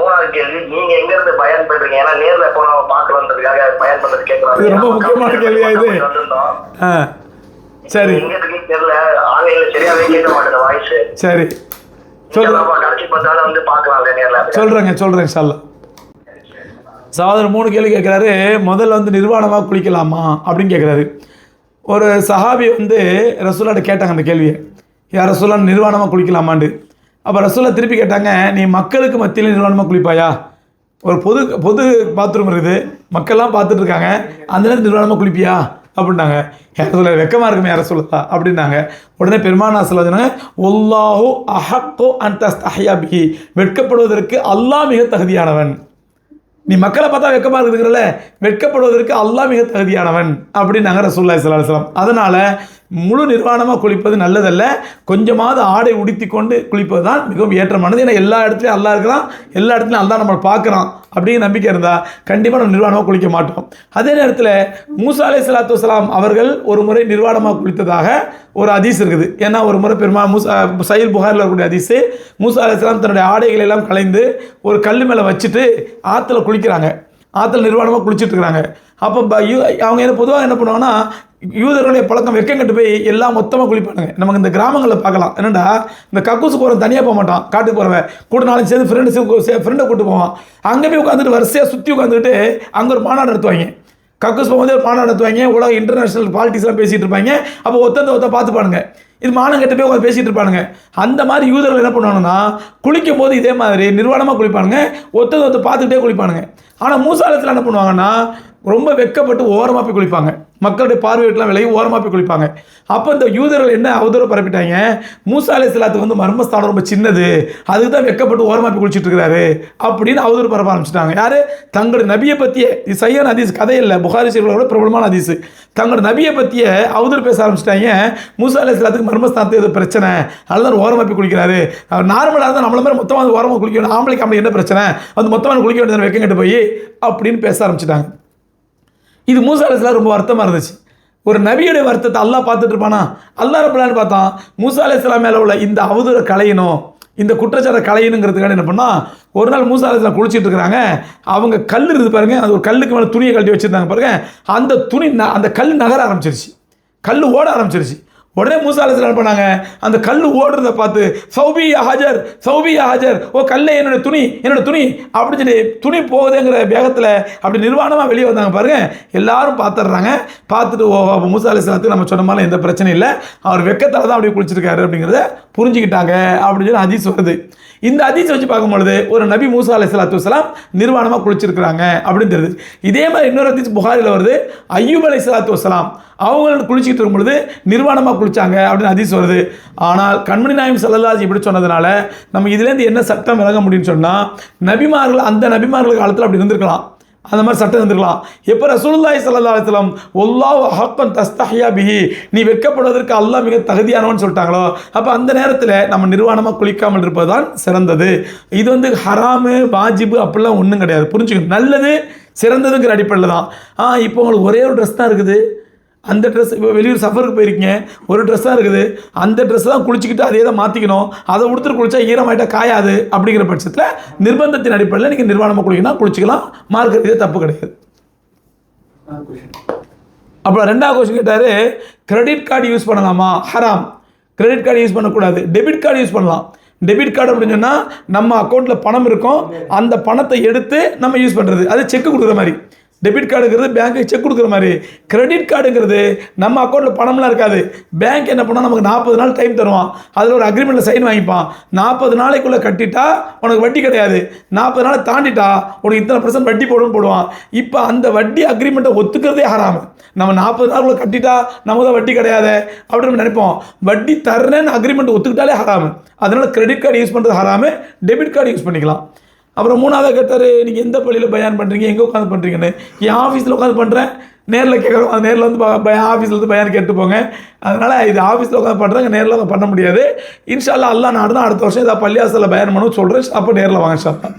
மூணாவது கேள்வி நீங்க எங்க இருந்து பயன் பண்றீங்க ஏன்னா நேர்ல எப்போ நம்ம பார்க்கலான்றதுக்காக பயன் பண்றது கேட்கலாம் இது ரொம்ப முக்கியமான கேள்வியா இது? சரி. எங்க இருக்குன்னு தெரியல. ஆன்லைன்ல சரியாவே கேட்க மாட்டேங்குது வாய்ஸ் சரி. சொல்கிறேங்க சொல்கிறேன் சார் சகோதரர் மூணு கேள்வி கேட்குறாரு. முதல்ல வந்து நிர்வாணமாக குளிக்கலாமா? அப்படின்னு கேட்குறாரு. ஒரு சஹாபி வந்து ரசூலாட்ட கேட்டாங்க அந்த கேள்வியை. யார் ரசூலா நிர்வாணமாக குளிக்கலாமாண்டு அப்போ ரசூலா திருப்பி கேட்டாங்க நீ மக்களுக்கு மத்தியில் நிர்வாணமாக குளிப்பாயா? ஒரு பொது பொது பாத்ரூம் இருக்குது. மக்கள்லாம் பார்த்துட்டு இருக்காங்க. அந்த நேரத்தில் நிர்வாணமாக குளிப்பியா? அப்படின்னாங்க. யார் சொல்ல வெக்கமாக இருக்குமே யார சொல்லா அப்படின்னாங்க. உடனே பெருமானா சொல்ல சொன்னாங்க? ஒல்லாஹு அஹக்கோ அந்த பிஹி. வெட்கப்படுவதற்கு அல்லாஹ் மிக தகுதியானவன். நீ மக்களை பார்த்தா வெக்கமாக இருக்குதுங்கிறல? வெட்கப்படுவதற்கு அல்லாஹ் மிக தகுதியானவன். அப்படின்னாங்க ரசூல்லா சலாஹம் அதனால் முழு நிர்வாணமாக குளிப்பது நல்லதல்ல. கொஞ்சமாவது ஆடை உடுத்தி கொண்டு குளிப்பது தான் மிகவும் ஏற்றமானது ஏன்னா எல்லா இடத்துலையும் அல்லா இருக்கிறான். எல்லா இடத்துலையும் அல்லா நம்மளை பார்க்குறான் அப்படின்னு நம்பிக்கை இருந்தால் கண்டிப்பாக நம்ம நிர்வாணமாக குளிக்க மாட்டோம். அதே நேரத்தில் மூசா அலை சலாத்து வலாம் அவர்கள் ஒரு முறை நிர்வாணமாக குளித்ததாக ஒரு ஹதீஸ் இருக்குது. ஏன்னா ஒரு முறை பெருமா மூசா சயில் புகாரில் இருக்கக்கூடிய அதிசு மூசா அலையாம் தன்னுடைய ஆடைகளை எல்லாம் கலைந்து ஒரு கல் மேலே வச்சுட்டு ஆற்றுல குளிக்கிறாங்க. ஆற்றல் நிர்வாணமாக குளிச்சுட்டு இருக்கிறாங்க அப்போ யூ- அவங்க என்ன பொதுவாக என்ன பண்ணுவாங்கன்னா யூதர்களுடைய பழக்கம் வெக்கங்கட்டு போய் எல்லாம் மொத்தமாக குளிப்பானுங்க. நமக்கு இந்த கிராமங்களில் பார்க்கலாம். என்னடா இந்த கக்கூசு போகிறவன் தனியாக போக மாட்டான் காட்டுக்கு போகிறவன் கூட நாளைக்கு சேர்ந்து ஃப்ரெண்டு ஃப்ரெண்டை கூட்டு போவான். அங்கே போய் உட்காந்துட்டு வரிசையாக சுற்றி உட்காந்துக்கிட்டு அங்கே ஒரு மாநாடு நடத்துவாங்க. கக்கூஸ் போகும்போது ஒரு மாநாடு நடத்துவாங்க. உலக இன்டர்நேஷனல் பாலிட்டிக்ஸ்லாம் பேசிகிட்டு இருப்பாங்க. அப்போ ஒத்தந்த ஒத்த பார்த்துப்பானுங்க. இது மானங்கட்ட போய் உட்காந்து பேசிகிட்டு இருப்பானுங்க. அந்த மாதிரி யூதர்கள் என்ன பண்ணுவாங்கன்னா குளிக்கும் போது இதே மாதிரி நிர்வாணமாக குளிப்பானுங்க. ஒத்து ஒத்து பார்த்துக்கிட்டே குளிப்பானுங்க. ஆனால் மூசாலத்தில் என்ன பண்ணுவாங்கன்னா ரொம்ப வெக்கப்பட்டு ஓரமாக போய் குளிப்பாங்க. மக்களுடைய பார்வையிட்டலாம் விலகி ஓரமாக போய் குளிப்பாங்க. அப்போ இந்த யூதர்கள் என்ன அவதூறு பரப்பிட்டாங்க? மூசா அலை சலாத்துக்கு வந்து மர்மஸ்தானம் ரொம்ப சின்னது. அதுக்கு தான் வெக்கப்பட்டு ஓரமாக போய் குளிச்சுட்டு இருக்கிறாரு அப்படின்னு அவதூறு பரப்ப ஆரம்பிச்சிட்டாங்க. யார்? தங்களோட நபியை பற்றிய இது சையான ஹதீஸ் கதை இல்லை. புகாரி சீர்களோட பிரபலமான ஹதீஸ். தங்களோட நபியை பற்றிய அவதூறு பேச ஆரம்பிச்சிட்டாங்க. மூசா அலை மர்மஸ்தானத்துக்கு ஏதோ பிரச்சனை அதுதான் ஓரமாக போய் குளிக்கிறாரு. அவர் நார்மலாக இருந்தால் நம்மள மாதிரி மொத்தமாக வந்து ஓரமாக குளிக்கணும் ஆம்பளைக்கு ஆம்பளை என்ன பிரச்சனை? வந்து மொத்தமாக குளிக்க வேண்டியது வெக்கம் கட்டு போய் அப்படின்னு பேச ஆரம்பிச்சிட்டாங்க. இது மூசா அலிஸ்லாம் ரொம்ப வருத்தமாக இருந்துச்சு. ஒரு நபியுடைய வருத்தத்தை அல்லாஹ் பார்த்துட்டு இருப்பானா? அல்லாஹ் ரப்பலான்னு பார்த்தான் மூசா அலிஸ்லாம் மேலே உள்ள இந்த அவதூறை களையணும் இந்த குற்றச்சாட்டை களையணுங்கிறதுக்காக என்ன பண்ணால் ஒரு நாள் மூசா அலிஸ்லாம் குளிச்சிட்டு இருக்கிறாங்க. அவங்க கல் இருக்குது பாருங்க அது ஒரு கல்லுக்கு மேலே துணியை கழட்டி வச்சுருந்தாங்க பாருங்க அந்த துணி ந- அந்த கல் நகர ஆரம்பிச்சிருச்சு. கல் ஓட ஆரம்பிச்சிருச்சு. உடனே மூசா அலிஸ்லாம் என்ன பண்ணாங்க? அந்த கல் ஓடுறத பார்த்து சௌபியா ஹாஜர் சௌபியா ஹாஜர் ஓ கல்லை என்னோட துணி என்னோட துணி. அப்படின்னு சொல்லி துணி போகுதுங்கிற வேகத்தில் அப்படி நிர்வாணமாக வெளியே வந்தாங்க பாருங்க எல்லாரும் பார்த்துடுறாங்க பார்த்துட்டு ஓ அப்போ மூசா அலிஸ்லாத்துக்கு நம்ம சொன்ன மாதிரி எந்த பிரச்சனையும் இல்லை. அவர் வெக்கத்தால் தான் அப்படி குளிச்சிருக்காரு அப்படிங்கிறத புரிஞ்சுக்கிட்டாங்க. அப்படின்னு சொல்லி ஹதீஸ் வருது. இந்த ஹதீஸ் வச்சு பார்க்கும்பொழுது ஒரு நபி மூசா அலை சலாத்து வசலாம் நிர்வாணமாக குளிச்சிருக்கிறாங்க அப்படின்னு தெரியுது. இதே மாதிரி இன்னொரு ஹதீஸ் புகாரில் வருது. ஐயூப் அலை சலாத்து வசலாம் அவங்க குளிச்சுக்கிட்டு இருக்கும் பொழுது நிர்வாணமாக குளிச்சாங்க அப்படின்னு ஹதீஸ் வருது ஆனால் கண்மணி நாயம் செல்லலாஜி இப்படி சொன்னதுனால நம்ம இதுலேருந்து என்ன சட்டம் விலக முடியும்னு சொன்னால் நபிமார்கள் அந்த நபிமார்கள் காலத்தில் அப்படி இருந்திருக்கலாம். அந்த மாதிரி சட்டம் இருந்திருக்கலாம். எப்போ ரசூலுல்லாஹி ஸல்லல்லாஹு அலைஹி வஸல்லம் ஹக்கன் தஸ்தஹியா பிஹி நீ வெட்கப்படுவதற்கு அல்லாஹ் மிக தகுதியானவன் சொல்லிட்டாங்களோ அப்போ அந்த நேரத்தில் நம்ம நிர்வாணமாக குளிக்காமல் இருப்பது தான் சிறந்தது. இது வந்து ஹராமு வாஜிபு அப்படிலாம் ஒன்றும் கிடையாது. புரிஞ்சுக்கணும். நல்லது சிறந்ததுங்கிற அடிப்படையில் தான். ஆ இப்போ உங்களுக்கு ஒரே ஒரு ட்ரெஸ் தான் இருக்குது. அந்த ட்ரெஸ் இப்போ வெளியூர் சஃபருக்கு போயிருக்கீங்க ஒரு ட்ரெஸ் தான் இருக்குது அந்த ட்ரெஸ் தான் குளிச்சுக்கிட்டு அதே தான் மாற்றிக்கணும் அதை உடுத்துட்டு குளிச்சா ஈரமாயிட்டா காயாது அப்படிங்கிற பட்சத்தில் நிர்பந்தத்தின் அடிப்படையில் நீங்கள் நிர்வாணமாக குளிக்கணும் குளிச்சிக்கலாம். மார்க் இதே தப்பு கிடையாது. அப்புறம் ரெண்டாவது கொஸ்டின் கேட்டார் கிரெடிட் கார்டு யூஸ் பண்ணலாமா? ஹராம். கிரெடிட் கார்டு யூஸ் பண்ணக்கூடாது. டெபிட் கார்டு யூஸ் பண்ணலாம். டெபிட் கார்டு அப்படின்னு சொன்னால் நம்ம அக்கௌண்ட்டில் பணம் இருக்கும். அந்த பணத்தை எடுத்து நம்ம யூஸ் பண்ணுறது அது செக் கொடுக்குற மாதிரி. டெபிட் கார்டுங்கிறது பேங்க்கு செக் கொடுக்குற மாதிரி. கிரெடிட் கார்டுங்கிறது நம்ம அக்கௌண்ட்டில் பணம்லாம் இருக்காது. பேங்க் என்ன பண்ணால் நமக்கு நாற்பது நாள் டைம் தருவான். அதில் ஒரு அக்ரிமெண்ட்டில் சைன் வாங்கிப்பான். நாற்பது நாளைக்குள்ளே கட்டிட்டா உனக்கு வட்டி கிடையாது. நாற்பது நாளை தாண்டிட்டா உனக்கு இத்தனை பர்சன்ட் வட்டி போடணும்னு போடுவான். இப்போ அந்த வட்டி அக்ரிமெண்ட்டை ஒத்துக்கிறதே ஹராமு. நம்ம நாற்பது நாளுக்குள்ளே கட்டிட்டா நமக்கு தான் வட்டி கிடையாது அப்படின்னு நினைப்போம். வட்டி தர்றேன்னு அக்ரிமெண்ட் ஒத்துக்கிட்டாலே ஹராமு. அதனால் கிரெடிட் கார்டு யூஸ் பண்ணுறது ஹராமு. டெபிட் கார்டு யூஸ் பண்ணிக்கலாம். அப்புறம் மூணாவது கேட்டார் நீங்கள் எந்த பள்ளியில் பயான் பண்ணுறீங்க எங்கே உட்காந்து பண்ணுறீங்கன்னு என் ஆஃபீஸில் உட்காந்து பண்ணுறேன் நேரில் கேட்குறோம் அது நேரில் வந்து ப- ஆஃபீஸில் வந்து பயான் கேட்டு போங்க. அதனால் இது ஆஃபீஸில் உட்காந்து பண்ணுறாங்க நேரில் பண்ண முடியாது. இன்ஷால்லா அல்லா நாடுனா அடுத்த வருஷம் ஏதாவது பள்ளியாசலில் பயன் பண்ணணும்னு சொல்கிறேன் அப்போ நேரில் வாங்க ஷாப்பா